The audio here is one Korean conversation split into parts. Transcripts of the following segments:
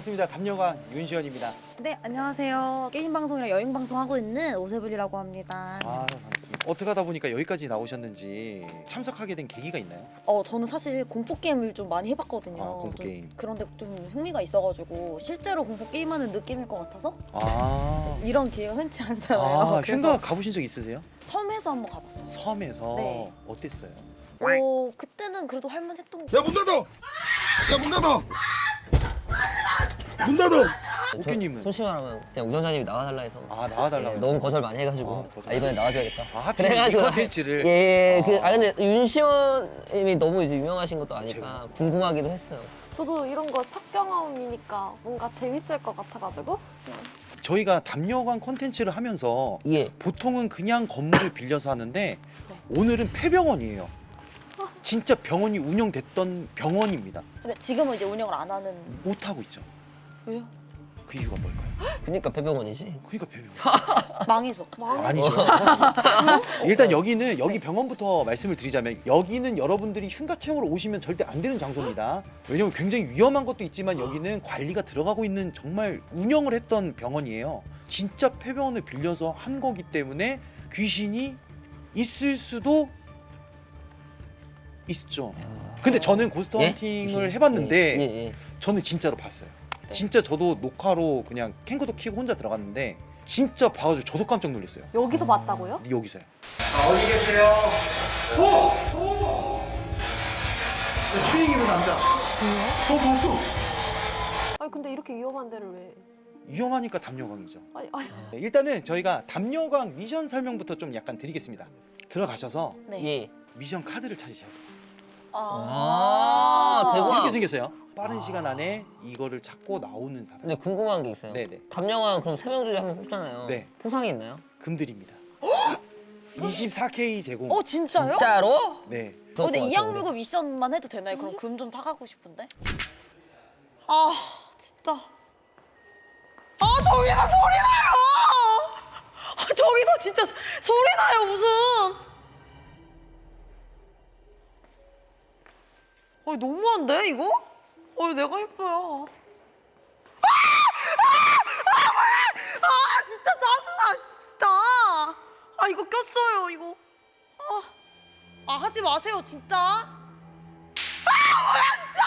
반갑습니다. 담녀가 윤시현입니다. 네, 안녕하세요. 게임 방송이랑 여행 방송 하고 있는 오세블이라고 합니다. 아 반갑습니다. 어떻게 하다 보니까 여기까지 나오셨는지 참석하게 된 계기가 있나요? 어, 저는 사실 공포 게임을 좀 많이 해봤거든요. 아, 공포 좀 게임. 그런데 좀 흥미가 있어가지고 실제로 공포 게임하는 느낌일 것 같아서 아, 이런 기회가 흔치 않잖아요. 아 그래서 흉가 가보신 적 있으세요? 섬에서 한번 가봤어요. 섬에서 네. 어땠어요? 어, 그때는 그래도 할만했던 것야문 닫아! 야문 닫아! 문 닫아! 옥규님은 솔직히 말하면 그냥 운전자님이 나와달라 해서 아 나와달라고. 예, 너무 거절 많이 해가지고 아, 거절. 아, 이번에 나와줘야겠다. 아 하필 이 그래가지고 컨텐츠를 예, 예, 그, 아. 아 근데 윤시원님이 너무 이제 유명하신 것도 아니까 궁금하기도 했어요. 저도 이런 거 첫 경험이니까 뭔가 재밌을 것 같아가지고 저희가 담녀관 컨텐츠를 하면서 예. 보통은 그냥 건물을 빌려서 하는데 오늘은 폐병원이에요. 진짜 병원이 운영됐던 병원입니다. 근데 지금은 이제 운영을 안 하는 못 하고 있죠. 왜요? 그 이유가 뭘까요? 그니까 폐병원이지. 그러니까 폐병원. 망해서. 아니죠. 일단 여기는 여기 병원부터 말씀을 드리자면 여기는 여러분들이 흉가 체험으로 오시면 절대 안 되는 장소입니다. 왜냐면 굉장히 위험한 것도 있지만 여기는 관리가 들어가고 있는 정말 운영을 했던 병원이에요. 진짜 폐병원을 빌려서 한 거기 때문에 귀신이 있을 수도 있죠. 근데 저는 고스트 예? 헌팅을 해봤는데 예, 예, 예. 저는 진짜로 봤어요. 진짜 저도 녹화로 그냥 캥거도 키고 혼자 들어갔는데 진짜 봐가지고 저도 깜짝 놀랐어요. 여기서 봤다고요? 여기서요. 어디 계세요? 호! 호! 트레이닝으로 남자. 어 봤어. 아니 근데 이렇게 위험한 데를 왜? 위험하니까 담요광이죠. 아니 아니 네, 일단은 저희가 담요광 미션 설명부터 좀 약간 드리겠습니다. 들어가셔서 네. 예. 미션 카드를 찾으셔야 돼요. 아, 아, 대박. 이렇게 생겼어요. 빠른 시간 안에 이거를 찾고 나오는 사람. 근데 궁금한 게 있어요. 네네. 담영아 그럼 세명 중에 한 명 뽑잖아요. 네. 포상이 있나요? 금들입니다. 24K 제공. 어, 진짜요? 진짜로? 네. 어, 근데. 물고 미션만 해도 되나요? 그럼 금 좀 타가고 싶은데. 아 진짜. 아 저기서 소리 나요. 아, 저기서 진짜 소리 나요 무슨. 어 너무한데 이거? 어 내가 예뻐요. 아! 아! 아 뭐야? 아 진짜 짜증나 진짜. 아 이거 꼈어요 이거. 아. 아 하지 마세요 진짜 아 뭐야 진짜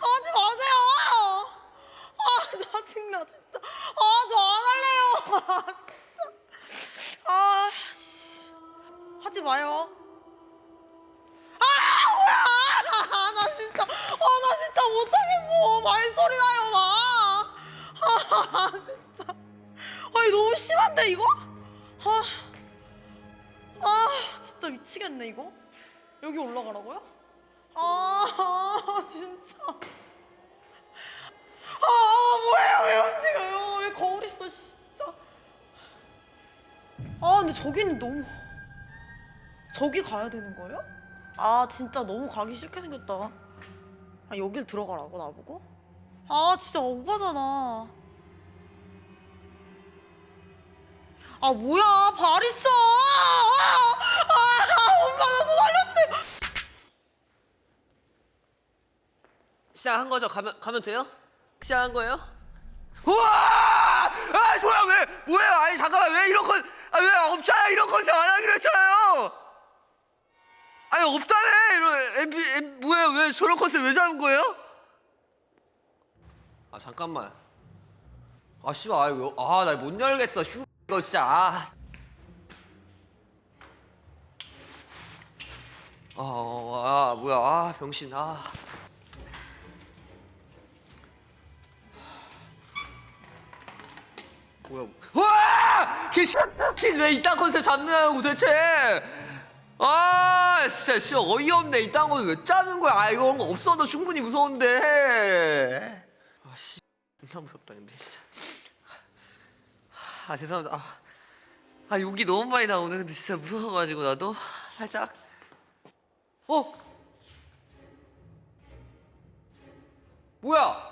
하지 마세요 아 짜증나 진짜 아 저 안 할래요 아 진짜 아 씨. 하지 마요 못하겠어. 말소리 나요 막 아 진짜. 아니 너무 심한데 이거? 아. 아 진짜 미치겠네 이거. 여기 올라가라고요? 아, 아 진짜. 아 뭐예요? 왜 움직여요? 왜 거울 있어 진짜. 아 근데 저기는 너무. 저기 가야 되는 거예요? 아 진짜 너무 가기 싫게 생겼다 아 여길 들어가라고 나보고? 아 진짜 오바잖아 아 뭐야 발 있어 아, 아 엄마 나서 살려주세요 시작한 거죠? 가면 가면 돼요? 시작한 거예요? 우와! 아 뭐야 왜 뭐야? 아니 잠깐만 왜 이런 건? 아왜 없잖아 이런 컨셉 안 하기로 했잖아요. 아니 없다네 M, 뭐야 왜 저런 컨셉 왜 잡은 거예요? 아 잠깐만. 아 씨발 아 이거 아나 못 열겠어. 휴 이거 진짜 아. 아, 어, 아 뭐야 아 병신 아. 뭐야? 와! 걔씨왜 이딴 컨셉 잡느냐고 대체? 아, 진짜 씨 어이없네. 이딴 거왜 짜는 거야? 아, 이거 없어도 충분히 무서운데. 아, 씨, 존나 무섭다 근데 진짜. 아, 죄송합니다. 아, 아 욕이 너무 많이 나오네. 근데 진짜 무서워가지고 나도 살짝. 어? 뭐야?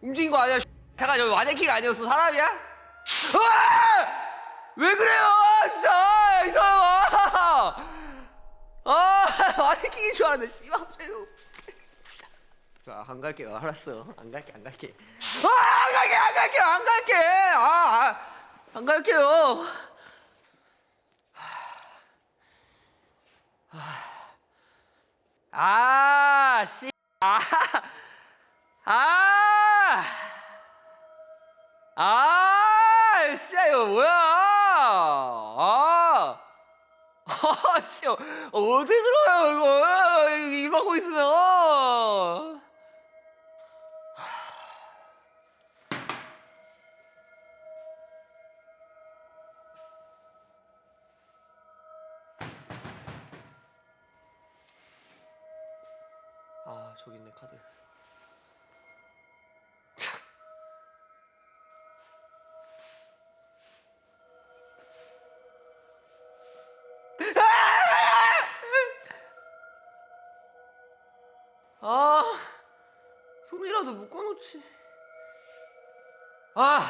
움직인 거 아니야? 잠깐 여기 마네킹 아니었어 사람이야? 아! 왜 그래요 진짜 이 사람아 아 마네킹인 줄 알았네 씨발 세요 진짜 아, 안 갈게요. 알았어. 안 갈게, 안 갈게. 아, 안 갈게, 안 갈게, 안 갈게. 아, 아, 안 갈게요. 아, 씨. 아, 아, 아, 씨, 이거 뭐야? 아, 아, 씨, 어, 어떻게 들어가요, 이거? 일 받고 있으면. 아, 저기 있네, 카드. 손이라도 묶어놓지. 아.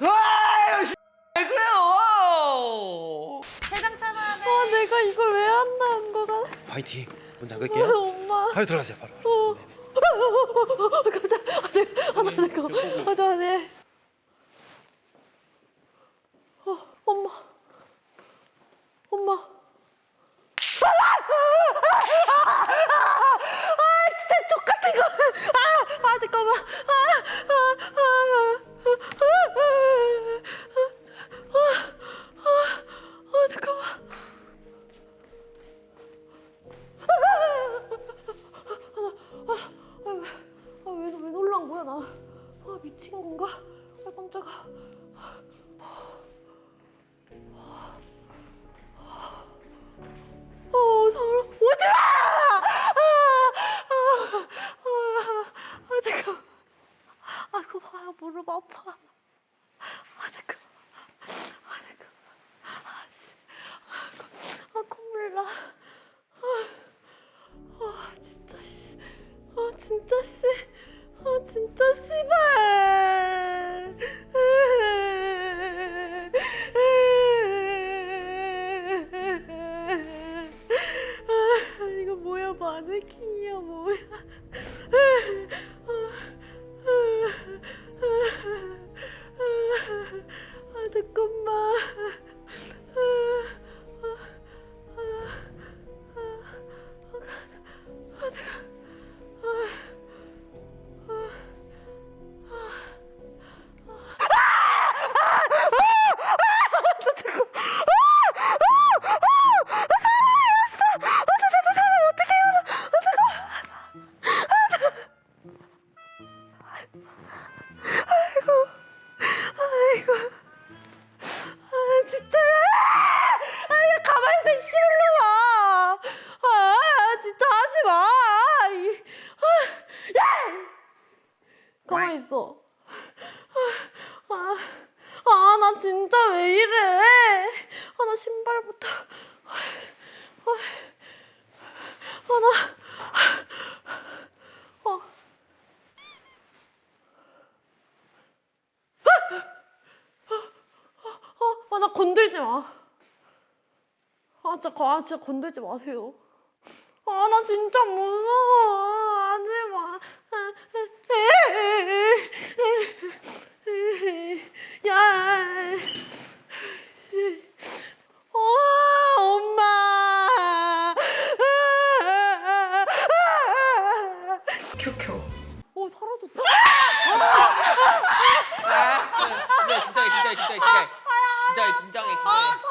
아, 씨, 왜 그래요? 해장 돼. 아 내가 이걸 왜 한다는 거가 화이팅. 문 잠글게요. 엄마 바로 들어가세요. 바로. 가자 아직 하나 내가 하자 네 어, 엄마 엄마 아 진짜 족같은 거 아, 아 잠깐만 아, 진짜 씨. 아 진짜 씨발. 아 이거 뭐야 마네킹이야 뭐야. 건들지 마. 아, 진짜, 아, 진짜 건들지 마세요. 아, 나 진짜 무서워. 하지 마. 야. 어, 어, 아, 진짜, 진짜, 진짜, 진짜. 진짜 진정해 진정해.